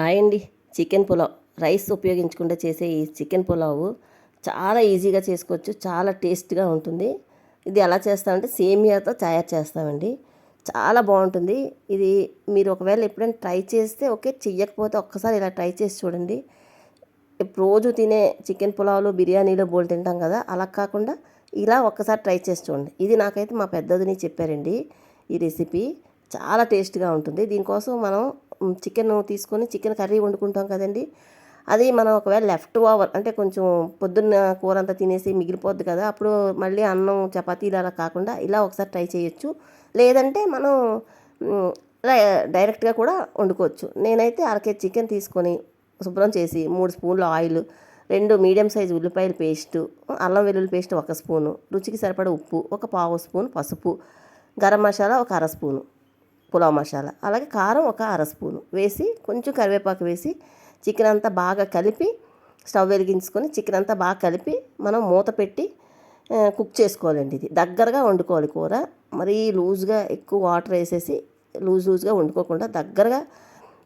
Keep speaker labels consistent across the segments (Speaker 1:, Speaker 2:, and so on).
Speaker 1: Hi అండి. Chicken pulao. Rice ఉపయోగించకుండా చేసే ఈ చికెన్ పులావ్ చాలా ఈజీగా చేసుకోవచ్చు చాలా టేస్ట్గా ఉంటుంది. ఇది ఎలా చేస్తామంటే సేమియాతో తయారు చేస్తామండి. చాలా బాగుంటుంది. ఇది మీరు ఒకవేళ ఎప్పుడైనా ట్రై చేస్తే ఓకే చెయ్యకపోతే ఒక్కసారి ఇలా ట్రై చేసి చూడండి. రోజు తినే చికెన్ పులావ్లు బిర్యానీలో బోల్ తింటాం కదా అలా కాకుండా ఇలా ఒక్కసారి ట్రై చేసి చూడండి. ఇది నాకైతే మా పెద్దదిని చెప్పారండి ఈ రెసిపీ. చాలా టేస్ట్గా ఉంటుంది. దీనికోసం మనం చికెన్ తీసుకొని చికెన్ కర్రీ వండుకుంటాం కదండి. అది మనం ఒకవేళ లెఫ్ట్ ఓవర్ అంటే కొంచెం పొద్దున్న కూర అంతా తినేసి మిగిలిపోద్ది కదా అప్పుడు మళ్ళీ అన్నం చపాతీలు అలా కాకుండా ఇలా ఒకసారి ట్రై చేయొచ్చు. లేదంటే మనం డై- డైరెక్ట్గా కూడా వండుకోవచ్చు. నేనైతే అరకే చికెన్ తీసుకొని శుభ్రం చేసి మూడు స్పూన్లు ఆయిల్ రెండు మీడియం సైజు ఉల్లిపాయల పేస్టు అల్లం వెల్లుల్లి పేస్ట్ ఒక స్పూను రుచికి సరిపడ ఉప్పు ఒక పావు స్పూన్ పసుపు గరం మసాలా ఒక అర స్పూను. పులావ్ మసాలా. అలాగే కారం ఒక అర స్పూను. వేసి కొంచెం కరివేపాకు వేసి చికెన్ అంతా బాగా కలిపి స్టవ్ వెలిగించుకొని చికెన్ అంతా బాగా కలిపి మనం మూత పెట్టి కుక్ చేసుకోవాలండి ఇది. దగ్గరగా వండుకోవాలి కూర. మరీ లూజ్గా ఎక్కువ వాటర్ వేసేసి లూజ్ లూజ్గా వండుకోకుండా దగ్గరగా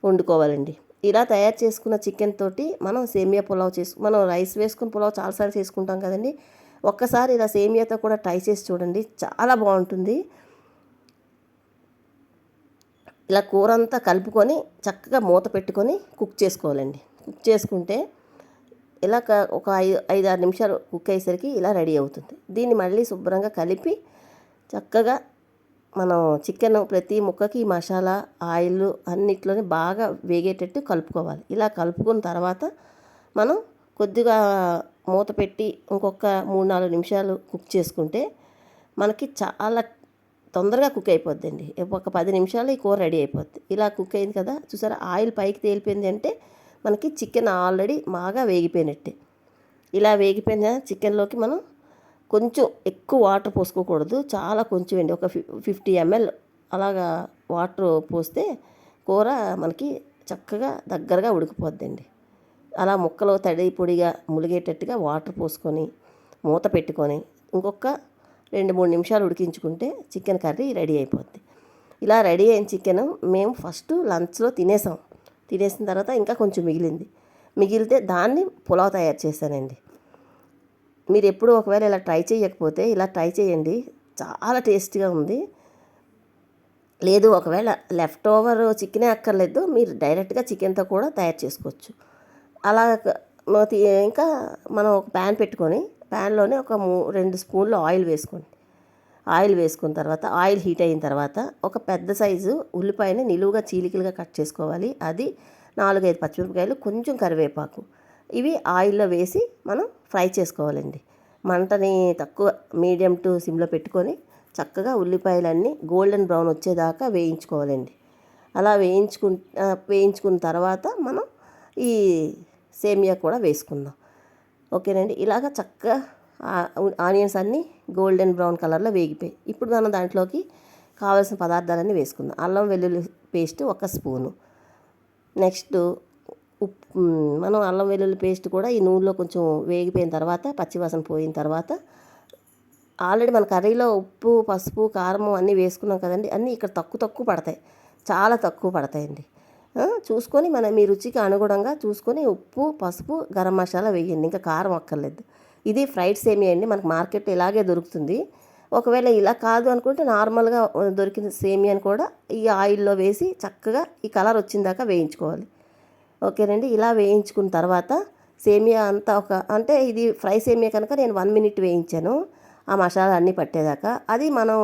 Speaker 1: వండుకోవాలండి. ఇలా తయారు చేసుకున్న చికెన్ తోటి మనం సేమియా పులావ్ చేసు మనం రైస్ వేసుకుని పులావ్ చాలాసార్లు చేసుకుంటాం కదండి. ఒక్కసారి ఇలా సేమియాతో కూడా ట్రై చేసి చూడండి. చాలా బాగుంటుంది. ఇలా కూర అంతా కలుపుకొని చక్కగా మూత పెట్టుకొని కుక్ చేసుకోవాలండి. కుక్ చేసుకుంటే ఇలా క- ఒక ఐదు ఐదు ఆరు నిమిషాలు కుక్ అయ్యేసరికి ఇలా రెడీ అవుతుంది. దీన్ని మళ్ళీ శుభ్రంగా కలిపి చక్కగా మనం చికెన్ ప్రతి ముక్కకి మసాలా ఆయిల్ అన్నిట్లోనే బాగా వేగేటట్టు కలుపుకోవాలి. ఇలా కలుపుకున్న తర్వాత మనం కొద్దిగా మూత పెట్టి ఇంకొక మూడు నాలుగు నిమిషాలు కుక్ చేసుకుంటే మనకి చాలా తొందరగా కుక్ అయిపోద్దండి. ఒక పది నిమిషాలు ఈ కూర రెడీ అయిపోద్ది. ఇలా కుక్ అయింది కదా చూసారా? ఆయిల్ పైకి తేలిపోయింది అంటే మనకి చికెన్ ఆల్రెడీ బాగా వేగిపోయినట్టే. ఇలా వేగిపోయిన చికెన్లోకి మనం కొంచెం ఎక్కువ వాటర్ పోసుకోకూడదు. చాలా కొంచెం అండి. ఒక ఫిఫ్టీ ఎంఎల్ అలాగా వాటర్ పోస్తే కూర మనకి చక్కగా దగ్గరగా ఉడికిపోద్దండి. అలా ముక్కలు తడి పొడిగా ములిగేటట్టుగా వాటర్ పోసుకొని మూత పెట్టుకొని ఇంకొక రెండు మూడు నిమిషాలు ఉడికించుకుంటే చికెన్ కర్రీ రెడీ అయిపోద్ది. ఇలా రెడీ అయిన చికెన్ మేము ఫస్ట్ లంచ్లో తినేసాం. తినేసిన తర్వాత ఇంకా కొంచెం మిగిలింది. మిగిలితే దాన్ని పులావ్ తయారు చేశానండి. మీరు ఎప్పుడు ఒకవేళ ఇలా ట్రై చేయకపోతే ఇలా ట్రై చేయండి. చాలా టేస్టీగా ఉంది. లేదు ఒకవేళ లెఫ్ట్ ఓవర్ చికెనే అక్కర్లేదు. మీరు డైరెక్ట్గా చికెన్తో కూడా తయారు చేసుకోవచ్చు. అలా తి- ఇంకా మనం ఒక ప్యాన్ పెట్టుకొని ప్యాన్లోనే ఒక మూ రెండు స్పూన్లు ఆయిల్ వేసుకోండి. ఆయిల్ వేసుకున్న తర్వాత ఆయిల్ హీట్ అయిన తర్వాత ఒక పెద్ద సైజు ఉల్లిపాయని నిలువుగా చీలికలుగా కట్ చేసుకోవాలి. అది నాలుగైదు పచ్చిమిరపకాయలు కొంచెం కరివేపాకు. ఇవి ఆయిల్లో వేసి మనం ఫ్రై చేసుకోవాలండి. మంటని తక్కువ మీడియం టు సిమ్లో పెట్టుకొని చక్కగా ఉల్లిపాయలన్నీ గోల్డెన్ బ్రౌన్ వచ్చేదాకా వేయించుకోవాలండి. అలా వేయించుకు వేయించుకున్న తర్వాత మనం ఈ సేమియా కూడా వేసుకుందాం. ఓకేనండి. ఇలాగ చక్కగా ఆనియన్స్ అన్నీ గోల్డెన్ బ్రౌన్ కలర్లో వేగిపోయి ఇప్పుడు మనం దాంట్లోకి కావాల్సిన పదార్థాలన్నీ వేసుకుందాం. అల్లం వెల్లుల్లి పేస్ట్ ఒక స్పూను. నెక్స్ట్ ఉప్పు మనం అల్లం వెల్లుల్లి పేస్ట్ కూడా ఈ నూనెలో కొంచెం వేగిపోయిన తర్వాత పచ్చివాసన పోయిన తర్వాత ఆల్రెడీ మన కర్రీలో ఉప్పు పసుపు కారం అన్నీ వేసుకున్నాం కదండి అన్నీ ఇక్కడ తక్కువ తక్కువ పడతాయి. చాలా తక్కువ పడతాయండి. చూసుకొని మనం మీ రుచికి అనుగుణంగా చూసుకొని ఉప్పు పసుపు గరం మసాలా వేయండి. ఇంకా కారం అక్కర్లేదు. ఇది ఫ్రైడ్ సేమియా అండి. మనకు మార్కెట్ ఇలాగే దొరుకుతుంది. ఒకవేళ ఇలా కాదు అనుకుంటే నార్మల్గా దొరికిన సేమియాని కూడా ఈ ఆయిల్లో వేసి చక్కగా ఈ కలర్ వచ్చిందాకా వేయించుకోవాలి. ఓకేనండి? ఇలా వేయించుకున్న తర్వాత సేమియా అంతా ఒక అంటే ఇది ఫ్రై సేమియా కనుక నేను వన్ మినిట్ వేయించాను. ఆ మసాలా అన్నీ పట్టేదాకా. అది మనం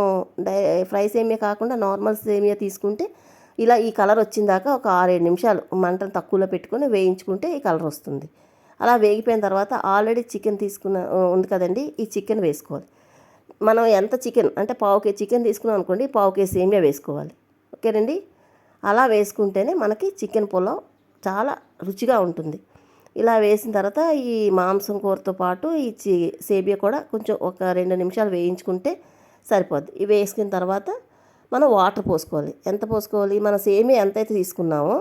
Speaker 1: డై ఫ్రై సేమియా కాకుండా నార్మల్ సేమియా తీసుకుంటే ఇలా ఈ కలర్ వచ్చిందాక ఒక ఆరేడు నిమిషాలు మంటను తక్కువలో పెట్టుకొని వేయించుకుంటే ఈ కలర్ వస్తుంది. అలా వేగిపోయిన తర్వాత ఆల్రెడీ చికెన్ తీసుకున్న ఉంది కదండి ఈ చికెన్ వేసుకోవాలి. మనం ఎంత చికెన్ అంటే పావు కేజీ చికెన్ తీసుకున్నాం అనుకోండి పావు కేజీ సేమియా వేసుకోవాలి. ఓకేనండి? అలా వేసుకుంటేనే మనకి చికెన్ పులావ్ చాలా రుచిగా ఉంటుంది. ఇలా వేసిన తర్వాత ఈ మాంసం కూరతో పాటు ఈ చి సేమియా కూడా కొంచెం ఒక రెండు నిమిషాలు వేయించుకుంటే సరిపోద్ది. ఇవి వేసుకున్న తర్వాత మనం వాటర్ పోసుకోవాలి. ఎంత పోసుకోవాలి? మన సేమియా ఎంతైతే తీసుకున్నామో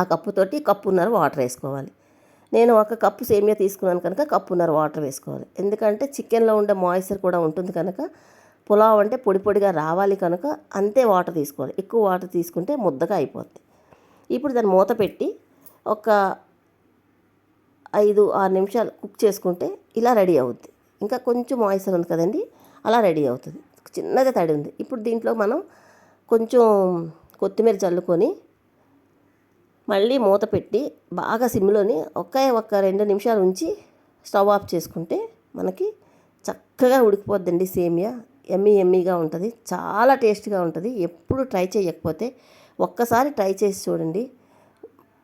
Speaker 1: ఆ కప్పుతోటి కప్పున్నర వాటర్ వేసుకోవాలి. నేను ఒక కప్పు సేమియా తీసుకున్నాను కనుక కప్పున్నర వాటర్ వేసుకోవాలి. ఎందుకంటే చికెన్లో ఉండే మాయిశ్చర్ కూడా ఉంటుంది కనుక పులావ్ అంటే పొడి పొడిగా రావాలి కనుక అంతే వాటర్ తీసుకోవాలి. ఎక్కువ వాటర్ తీసుకుంటే ముద్దగా అయిపోద్ది. ఇప్పుడు దాన్ని మూత పెట్టి ఒక ఐదు ఆరు నిమిషాలు కుక్ చేసుకుంటే ఇలా రెడీ అవుద్ది. ఇంకా కొంచెం మాయిశ్చర్ ఉంది కదండి అలా రెడీ అవుతుంది. చిన్నగా తడి ఉంది. ఇప్పుడు దీంట్లో మనం కొంచెం కొత్తిమీర చల్లుకొని మళ్ళీ మూత పెట్టి బాగా సిమ్లోని ఒకే ఒక్క రెండు నిమిషాలు ఉంచి స్టవ్ ఆఫ్ చేసుకుంటే మనకి చక్కగా ఉడికిపోద్దండి సేమియా. ఎమ్మీ ఎమ్మీగా ఉంటుంది. చాలా టేస్ట్గా ఉంటుంది. ఎప్పుడు ట్రై చేయకపోతే ఒక్కసారి ట్రై చేసి చూడండి.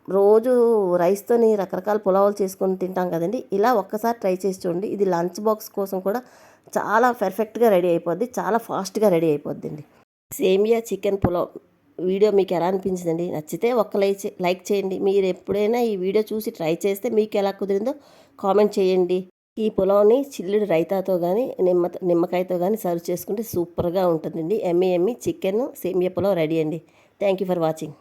Speaker 1: రోజు రైస్తోని రకరకాల పులావులు చేసుకొని తింటాం కదండి. ఇలా ఒక్కసారి ట్రై చేసి చూడండి. ఇది లంచ్ బాక్స్ కోసం కూడా చాలా పర్ఫెక్ట్గా రెడీ అయిపోద్ది చాలా ఫాస్ట్గా రెడీ అయిపోద్దండి. సేమియా చికెన్ పులావ్ వీడియో మీకు ఎలా అనిపించిందండి? నచ్చితే ఒక్క లైక్ లైక్ చేయండి. మీరు ఎప్పుడైనా ఈ వీడియో చూసి ట్రై చేస్తే మీకు ఎలా కుదిరిందో కామెంట్ చేయండి. ఈ పులావ్ని చిల్లుడు రైతాతో కానీ నిమ్మ నిమ్మకాయతో కానీ సర్వ్ చేసుకుంటే సూపర్గా ఉంటుందండి. ఎమ్మి ఎమ్మి చికెన్ సేమియా పులావ్ రెడీ అండి. Thank you for watching.